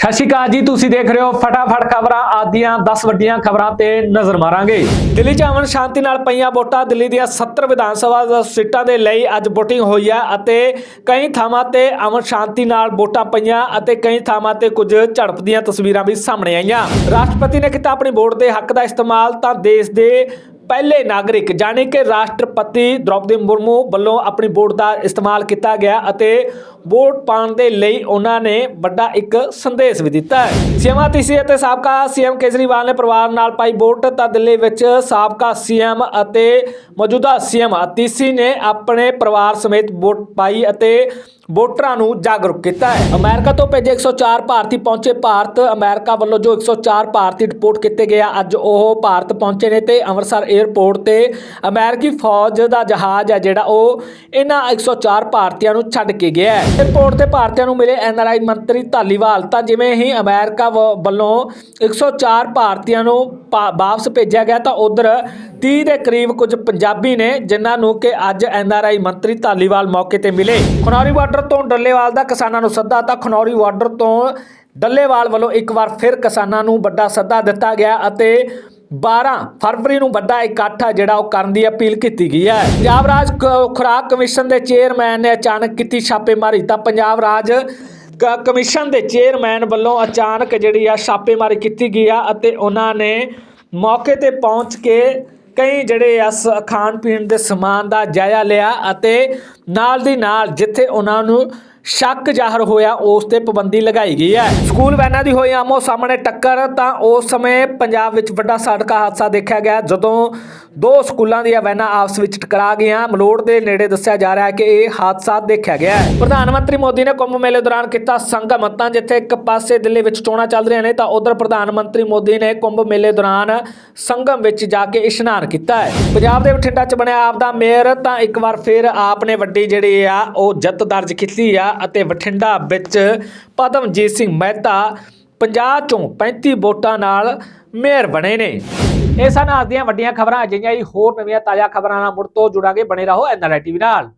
ਸਤਿ ਸ਼੍ਰੀ ਅਕਾਲ ਜੀ, ਤੁਸੀਂ ਦੇਖ ਰਹੇ ਹੋ ਫਟਾਫਟ ਖਬਰਾਂ ਆਦੀਆਂ 10 ਵੱਡੀਆਂ ਖਬਰਾਂ ਤੇ ਨਜ਼ਰ ਮਾਰਾਂਗੇ। ਦਿੱਲੀ 'ਚ ਅਮਨ ਸ਼ਾਂਤੀ ਨਾਲ ਪਈਆਂ ਵੋਟਾਂ, ਦਿੱਲੀ ਦੀਆਂ 70 ਵਿਧਾਨ ਸਭਾ ਸੀਟਾਂ ਦੇ ਲਈ ਅੱਜ VOTING ਹੋਈ ਹੈ ਅਤੇ ਕਈ ਥਾਵਾਂ ਤੇ ਅਮਨ ਸ਼ਾਂਤੀ ਨਾਲ ਵੋਟਾਂ ਪਈਆਂ ਅਤੇ ਕਈ ਥਾਵਾਂ ਤੇ ਕੁਝ ਝੜਪ ਦੀਆਂ ਤਸਵੀਰਾਂ ਵੀ ਸਾਹਮਣੇ ਆਈਆਂ। ਰਾਸ਼ਟਰਪਤੀ ਨੇ ਕੀਤਾ ਆਪਣੀ ਵੋਟ ਦੇ ਹੱਕ ਦਾ ਇਸਤੇਮਾਲ ਤਾਂ ਦੇਸ਼ ਦੇ ਪਹਿਲੇ ਨਾਗਰਿਕ, ਜਾਣੀ ਕਿ ਰਾਸ਼ਟਰਪਤੀ ਦ੍ਰੋਪਦੀ ਮੁਰਮੂ ਵੱਲੋਂ ਆਪਣੀ ਵੋਟ ਦਾ ਇਸਤੇਮਾਲ ਕੀਤਾ ਗਿਆ ਅਤੇ ਵੋਟ ਪਾਉਣ ਦੇ ਲਈ ਉਹਨਾਂ ਨੇ ਵੱਡਾ ਇੱਕ ਸੰਦੇਸ਼ ਵੀ ਦਿੱਤਾ ਹੈ। ਸੀਐਮ ਅਤੀਸੀ ਅਤੇ ਸਾਬਕਾ ਸੀਐਮ ਕੇਜਰੀਵਾਲ ਨੇ ਪਰਿਵਾਰ ਨਾਲ ਪਾਈ ਵੋਟ ਤਾਂ ਦਿੱਲੀ ਵਿੱਚ ਸਾਬਕਾ ਸੀਐਮ ਅਤੇ ਮੌਜੂਦਾ ਸੀਐਮ ਅਤੀਸੀ ਨੇ ਆਪਣੇ ਪਰਿਵਾਰ ਸਮੇਤ ਵੋਟ ਪਾਈ ਅਤੇ ਵੋਟਰਾਂ ਨੂੰ ਜਾਗਰੂਕ ਕੀਤਾ ਹੈ। ਅਮਰੀਕਾ ਤੋਂ ਭੇਜੇ 104 ਭਾਰਤੀ ਪਹੁੰਚੇ ਭਾਰਤ, ਅਮਰੀਕਾ ਵੱਲੋਂ ਜੋ 104 ਭਾਰਤੀ ਰਿਪੋਰਟ ਕੀਤੇ ਗਏ ਅੱਜ ਉਹ ਭਾਰਤ ਪਹੁੰਚੇ ਨੇ ਤੇ ਅੰਮ੍ਰਿਤਸਰ 에ਅਰਪੋਰਟ ਤੇ ਅਮਰੀਕੀ ਫੌਜ ਦਾ ਜਹਾਜ਼ ਹੈ ਜਿਹੜਾ ਉਹ ਇਹਨਾਂ 104 ਭਾਰਤੀਆਂ ਨੂੰ ਛੱਡ ਕੇ ਗਿਆ ਹੈ। ਏਅਰਪੋਰਟ ਤੇ ਭਾਰਤੀਆਂ ਨੂੰ ਮਿਲੇ ਐਨਆਰਆਈ ਮੰਤਰੀ ਧਾਲੀਵਾਲ। ਤਾਂ ਜਿਵੇਂ ਹੀ ਅਮਰੀਕਾ ਵ- ਵੱਲੋਂ 104 ਭਾਰਤੀਆਂ ਨੂੰ ਪਾ- ਵਾਪਸ ਭੇਜਿਆ ਗਿਆ, ਤਾਂ ਉਧਰ 30 ਦੇ ਕਰੀਬ ਕੁਝ ਪੰਜਾਬੀ ਨੇ, ਜਿਨ੍ਹਾਂ ਨੂੰ ਕਿ ਅੱਜ ਐਨਆਰਆਈ ਮੰਤਰੀ ਧਾਲੀਵਾਲ ਮੌਕੇ ਤੇ ਮਿਲੇ। ਖਨੌਰੀ ਬਾਰਡਰ ਤੋਂ ਡੱਲੇਵਾਲ ਦਾ ਕਿਸਾਨਾਂ ਨੂੰ ਸੱਦਾ, ਤਾਂ ਖਨੌਰੀ ਬਾਰਡਰ ਤੋਂ ਡੱਲੇਵਾਲ ਵੱਲੋਂ ਇੱਕ ਵਾਰ ਫਿਰ ਕਿਸਾਨਾਂ ਨੂੰ ਵੱਡਾ ਸੱਦਾ ਦਿੱਤਾ ਗਿਆ ਅਤੇ 12 ਫਰਵਰੀ ਨੂੰ ਵੱਡਾ ਇਕੱਠ ਆ ਜਿਹੜਾ ਉਹ ਕਰਨ ਦੀ ਅਪੀਲ ਕੀਤੀ ਗਈ ਹੈ। ਪੰਜਾਬ ਰਾਜ ਖੁਰਾਕ ਕਮਿਸ਼ਨ ਦੇ ਚੇਅਰਮੈਨ ਨੇ ਅਚਾਨਕ ਕੀਤੀ ਛਾਪੇਮਾਰੀ, ਤਾਂ ਪੰਜਾਬ ਰਾਜ ਕ- ਕਮਿਸ਼ਨ ਦੇ ਚੇਅਰਮੈਨ ਵੱਲੋਂ ਅਚਾਨਕ ਜਿਹੜੀ ਆ ਛਾਪੇਮਾਰੀ ਕੀਤੀ ਗਈ ਆ ਅਤੇ ਉਹਨਾਂ ਨੇ ਮੌਕੇ ਤੇ ਪਹੁੰਚ ਕੇ ਕਈ ਜਿਹੜੇ ਆ ਸ- ਖਾਣ ਪੀਣ ਦੇ ਸਮਾਨ ਦਾ ਜਾਇਜ਼ਾ ਲਿਆ ਅਤੇ ਨਾਲ ਦੀ ਨਾਲ ਜਿੱਥੇ ਉਹਨਾਂ ਨੂੰ ਸ਼ੱਕ ਜ਼ਾਹਰ ਹੋਇਆ, ਉਸ ਤੇ ਪਾਬੰਦੀ ਲਗਾਈ ਗਈ ਹੈ। ਸਕੂਲ ਵੈਨਾਂ ਦੀ ਹੋਈ ਆਮੋ ਸਾਹਮਣੇ ਟੱਕਰ, ਤਾਂ ਉਸ ਸਮੇਂ ਪੰਜਾਬ ਵਿੱਚ ਵੱਡਾ ਸੜਕ ਹਾਦਸਾ ਦੇਖਿਆ ਗਿਆ, ਜਦੋਂ ਦੋ ਸਕੂਲਾਂ ਦੀਆਂ ਵੈਨਾਂ ਆਪਸ ਵਿੱਚ ਟਕਰਾ ਗਈਆਂ। ਮਲੋੜ ਦੇ ਨੇੜੇ ਦੱਸਿਆ ਜਾ ਰਿਹਾ ਹੈ ਕਿ ਇਹ ਹਾਦਸਾ ਦੇਖਿਆ ਗਿਆ ਹੈ। ਪ੍ਰਧਾਨ ਮੰਤਰੀ ਮੋਦੀ ਨੇ ਕੁੰਭ ਮੇਲੇ ਦੌਰਾਨ ਕੀਤਾ ਸੰਗਮ ਤਾਂ ਜਿੱਥੇ ਇੱਕ ਪਾਸੇ ਦਿੱਲੀ ਵਿੱਚ ਚੋਣਾਂ ਚੱਲ ਰਹੀਆਂ ਨੇ, ਤਾਂ ਉਧਰ ਪ੍ਰਧਾਨ ਮੰਤਰੀ ਮੋਦੀ ਨੇ ਕੁੰਭ ਮੇਲੇ ਦੌਰਾਨ ਸੰਗਮ ਵਿੱਚ ਜਾ ਕੇ ਇਸ਼ਨਾਨ ਕੀਤਾ ਹੈ। ਪੰਜਾਬ ਦੇ ਬਠਿੰਡਾ 'ਚ ਬਣਿਆ ਆਪ ਦਾ ਮੇਅਰ, ਤਾਂ ਇੱਕ ਵਾਰ ਫਿਰ ਆਪ ਨੇ ਵੱਡੀ ਜਿਹੜੀ ਆ, ਉਹ ਜਿੱਤ ਦਰਜ ਕੀਤੀ ਆ। ਅਤੇ ਬਠਿੰਡਾ ਵਿੱਚ ਪਦਮਜੀਤ ਸਿੰਘ ਮਹਿਤਾ 50 ਚੋਂ 35 ਵੋਟਾਂ ਨਾਲ ਮੇਅਰ ਬਣੇ ਨੇ। ਇਹ ਸਨ ਅੱਜ ਦੀਆਂ ਵੱਡੀਆਂ ਖਬਰਾਂ। ਅਜਿਹੀਆਂ ਹੀ ਹੋਰ ਨਵੀਆਂ ਤਾਜ਼ਾ ਖਬਰਾਂ ਨਾਲ ਮੁੜ ਤੋਂ ਜੁੜਾਂਗੇ। ਬਣੇ ਰਹੋ ਐਨਆਰਆਈ ਟੀਵੀ ਨਾਲ।